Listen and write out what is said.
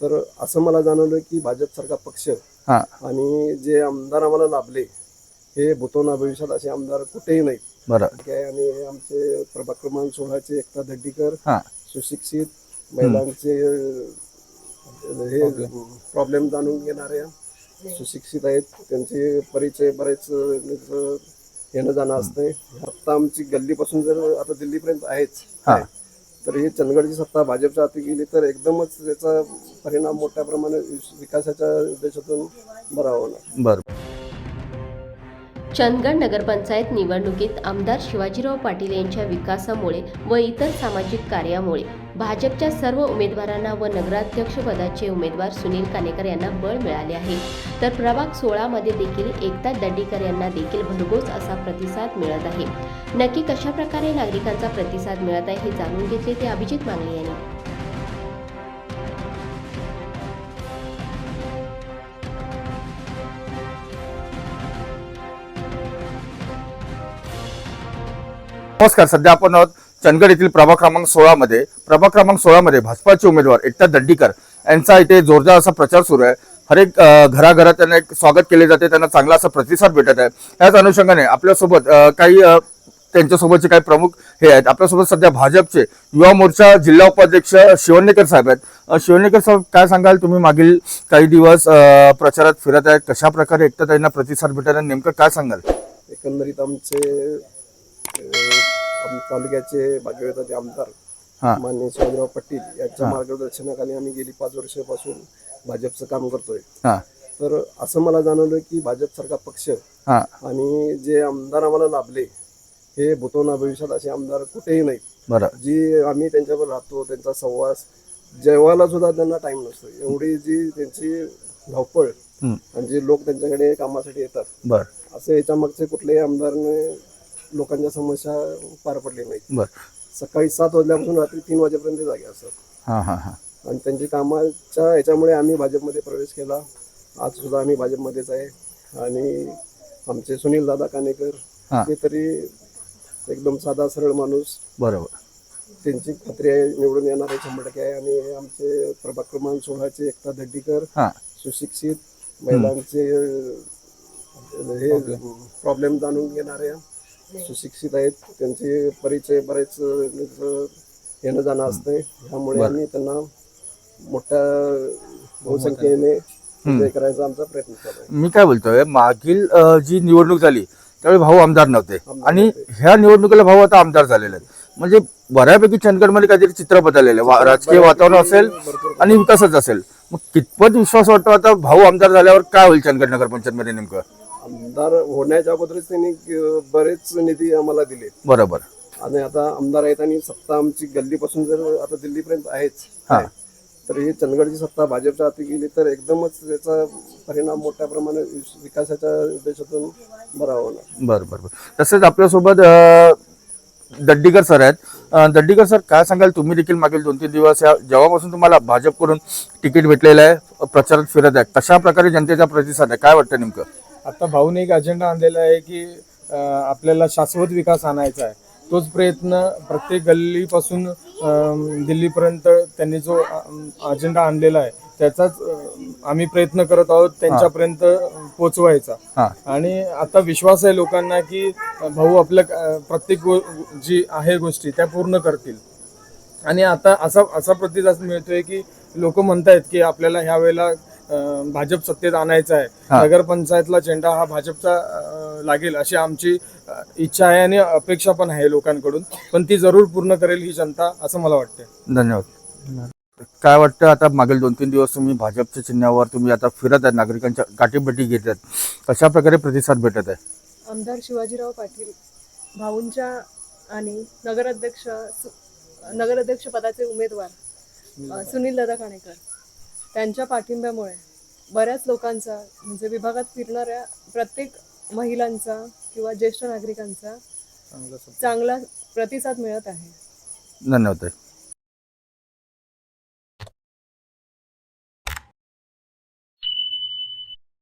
तर असं मला जाणवलं की भाजपसारखा पक्ष हा. आणि जे आमदार आम्हाला लाभले हे भूतोना भविष्यात असे आमदार कुठेही नाहीत. बरं. ठीक आहे? आणि आमचे प्रभाग क्रमांक सोळाचे एकता दड्डीकर हा. सुशिक्षित महिलांचे अं, हे प्रॉब्लेम जाणून घेणाऱ्या सुशिक्षित आहेत. त्यांचे परिचय बरेच अं, येणं जाणं असतंय. सत्ता आमची गल्लीपासून जर आता दिल्लीपर्यंत आहेच. हा. तर ही चंदगडची सत्ता भाजपच्या हाती गेली तर एकदमच त्याचा परिणाम मोठ्या प्रमाणात विकासाच्या उद्देशातून बरा होणार. बरं. चंदगड नगरपंचायत निवडणुकीत आमदार शिवाजीराव पाटील यांच्या विकासामुळे व इतर सामाजिक कार्यामुळे भाजपच्या सर्व उमेदवारांना व नगराध्यक्षपदाचे उमेदवार सुनील कानेकर यांना बळ मिळाले आहे. तर प्रभाग सोळामध्ये देखील एकता दड्डीकर यांना देखील भरघोस असा प्रतिसाद मिळत आहे. नक्की कशा प्रकारे नागरिकांचा प्रतिसाद मिळत आहे हे जाणून घेतले ते अभिजित मांगले यांनी. नमस्कार सध्या आपण आहोत चंदगड येथील प्रभाग क्रमांक सोळा मध्ये प्रभाग क्रमांक सोळा मध्ये भाजपाचे उमेदवार एकता दड्डीकर यांचा इथे जोरदार असा प्रचार सुरू आहे. हरेक घराघरात त्यांना एक स्वागत केले जाते त्यांना चांगला असा प्रतिसाद भेटत आहे. त्याच अनुषंगाने आपल्यासोबत काही त्यांच्यासोबतचे काही प्रमुख हे आहेत. आपल्यासोबत सध्या भाजपचे युवा मोर्चा जिल्हा उपाध्यक्ष शिवणेकर साहेब आहेत. शिवनेकर शिवणेकर साहेब काय सांगाल? तुम्ही मागील काही दिवस प्रचारात फिरत आहेत कशा प्रकारे एकटा त्यांना प्रतिसाद भेटत आहे? नेमकं काय सांगाल? एकंदरीत आमचे तालुक्याचे भाग्यवेताचे आमदार माननीय शिवाजीराव पाटील यांच्या मार्गदर्शनाखाली आम्ही गेली पाच वर्षापासून भाजपचं काम करतोय. तर असं मला जाणवलं की भाजपसारखा पक्ष हा. आणि जे आमदार आम्हाला लाभले हे भूतोना भविष्यात असे आमदार कुठेही नाहीत जी आम्ही त्यांच्यावर राहतो त्यांचा सहवास जेवायला सुद्धा त्यांना टाइम नसतो. एवढी जी त्यांची धावपळ. आणि जे लोक त्यांच्याकडे कामासाठी येतात बरं. असं याच्या मागचे कुठल्याही आमदारने लोकांच्या समस्या पार पडली नाहीत. बरं. सकाळी सात वाजल्यापासून रात्री तीन वाजेपर्यंत जागे असतात. हां हां हां. आणि त्यांची कामाच्या ह्याच्यामुळे आम्ही भाजपमध्ये प्रवेश केला. आज सुद्धा आम्ही भाजपमध्येच आहे. आणि आमचे सुनील दादा कानेकर हा. ते तरी एकदम साधा सरळ माणूस. बरोबर. त्यांची खात्री आहे निवडून येणार आहे शंभर टक्के आहे. आणि आमचे प्रभाग क्रमांक सोळाचे एकता दड्डीकर हां. सुशिक्षित महिलांचे अं, हे प्रॉब्लेम जाणून घेणाऱ्या सुशिक्षित आहेत. त्यांचे परिचय बरेच येणं जाणं असतंय. त्यामुळे आम्ही त्यांना मोठ्या बहुसंख्येने विजय करायचा आमचा प्रयत्न चालू आहे. मी काय बोलतोय मागील अ, जी निवडणूक झाली त्यावेळी भाऊ आमदार नव्हते. आणि. ह्या निवडणुकीला भाऊ आता आमदार झालेले आहेत. म्हणजे बऱ्यापैकी चंदगडमध्ये काहीतरी चित्र बदललेलं आहे. वा- राजकीय वातावरण असेल आणि विकासच असेल. मग कितपत विश्वास वाटतो आता भाऊ आमदार झाल्यावर काय होईल चंदगड नगर पंचायत मध्ये नेमकं? आमदार होण्याच्या अगोदरच त्यांनी बरेच निधी आम्हाला दिले बरोबर. आणि आता आमदार आहेत आणि सत्ता आमची गल्लीपासून जर आता दिल्लीपर्यंत आहेच हा. तर ही चंदगडची सत्ता भाजपच्या हाती गेली तर एकदमच त्याचा परिणाम मोठ्या प्रमाणात विस- विकासाच्या उद्देशातून बरा होणार. बरं बरं बरं. तसेच आपल्यासोबत अ, दड्डीकर सर आहेत. अ, दड्डीकर सर काय सांगाल? तुम्ही देखील मागील दोन तीन दिवस या जेव्हापासून तुम्हाला भाजपकडून तिकीट भेटलेलं आहे प्रचारात फिरत आहे कशा प्रकारे जनतेचा प्रतिसाद आहे? काय वाटतं नेमकं? आता भाऊने एक अजेंडा आणलेला आहे की आपल्याला शाश्वत विकास आणायचा आहे. तोच प्रयत्न प्रत्येक गल्लीपासून दिल्लीपर्यंत त्यांनी जो अजेंडा आणलेला आहे त्याचाच आम्ही प्रयत्न करत आहोत त्यांच्यापर्यंत पोचवायचा. आणि आता विश्वास आहे लोकांना की भाऊ आपल्या प्रत्येक जी आहे गोष्टी त्या पूर्ण करतील. आणि आता असा असा प्रतिसाद मिळतोय की लोक म्हणतायत की आपल्याला ह्या वेळेला भाजप सत्तेत आणायचं आहे. हा. नगरपंचायतला झेंडा हा भाजपचा लागेल अशी आमची इच्छा आहे आणि अपेक्षा पण आहे लोकांकडून. पण ती जरूर पूर्ण करेल ही जनता असं मला वाटतं धन्यवाद. काय वाटतं आता मागील दोन तीन दिवस तुम्ही भाजपच्या चिन्हावर तुम्ही आता फिरत आहेत नागरिकांच्या गाठीभेटी घेत आहेत. कशा प्रकारे प्रतिसाद भेटत आहे? आमदार शिवाजीराव पाटील भाऊंच्या आणि नगराध्यक्ष नगराध्यक्ष पदाचे उमेदवार सुनील दादा काणेकर. त्यांच्या पाठिंब्यामुळे बऱ्याच लोकांचा म्हणजे विभागात फिरणाऱ्या प्रत्येक महिलांचा किंवा ज्येष्ठ नागरिकांचा चांगला प्रतिसाद मिळत आहे धन्यवाद.